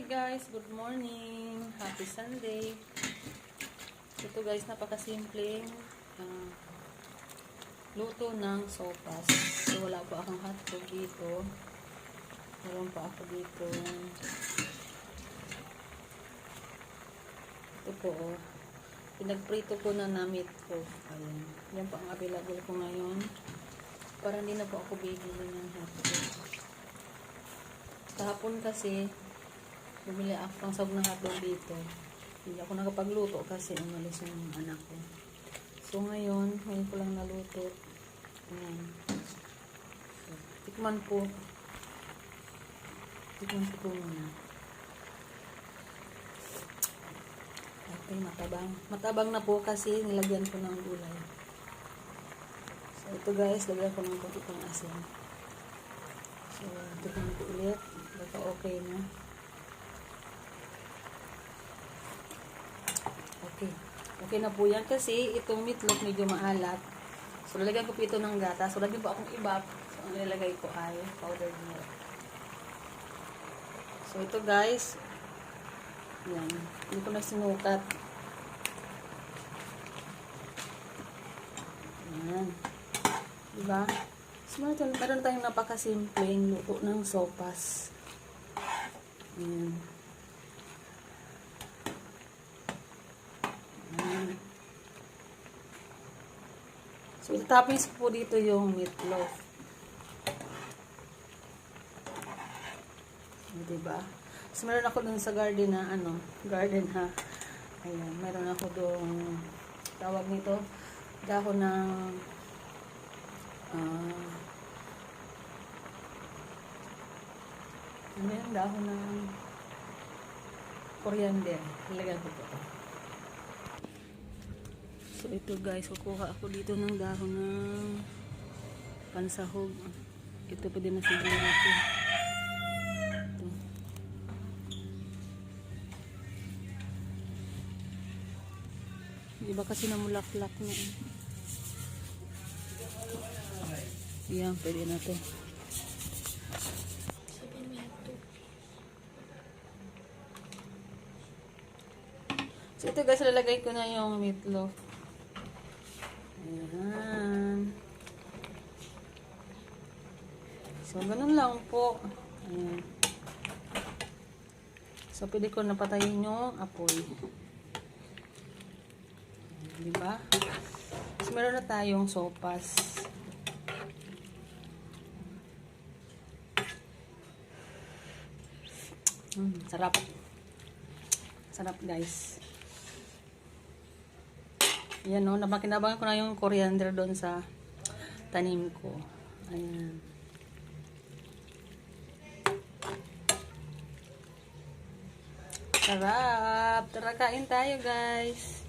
Hi guys, good morning. Happy Sunday. Ito guys, napakasimpleng ah, luto ng sopas. So wala po akong hotdog dito. Meron pa ako dito. Ito po oh. Pinagprito ko na na meat ko. Ayan. Yan po ang available ko ngayon. Para hindi na po ako bibili ng hotdog. Kahapon kasi, bumili ako ng sab ng hotdog dito. Hindi ako nakapagluto kasi umalis yung anak ko. So ngayon, ngayon ko lang naluto. Ayan. So, tikman po. Tikman ko po muna. Okay, matabang. Matabang na po kasi nilagyan ko ng gulay. So ito guys, lagyan ko ng konti pang asin. So, tikman ko ulit. Baka okay na. Okay. Okay na po yan kasi itong meatloaf medyo maalat. So, lalagyan ko po ito ng gata. So, lagyan po akong ibap. So, ang nilalagay ko ay powdered milk. So, ito guys. Yan. Hindi ko na sinukat. Yan. Diba? So, meron, tayong napakasimpleng luto ng sopas. Ayan. Ayan. So, toppings po dito yung meatloaf. Diba? So, meron ako dun sa garden na, ano, garden ha. Ayan, meron ako dun, tawag nito, dahon ng, ah, ano yung dahon ng coriander. Ilagyan ko po ito. Ito guys, kukuha ako dito ng dahon ng pansahog. Ito pa din na siguro ito. Ito. Di ba kasi namulaklak na eh. Yan, pwede na to. So, ito guys, lalagay ko na yung meatloaf. So, ganun lang po. Ayan. So, pwede ko napatayin yung apoy. Ayan, Diba? So, meron na tayong sopas. Mm, sarap. Sarap guys. Yan o, napakinabangan ko na yung coriander doon sa tanim ko. Ayan. Sarap! Tara kain tayo guys.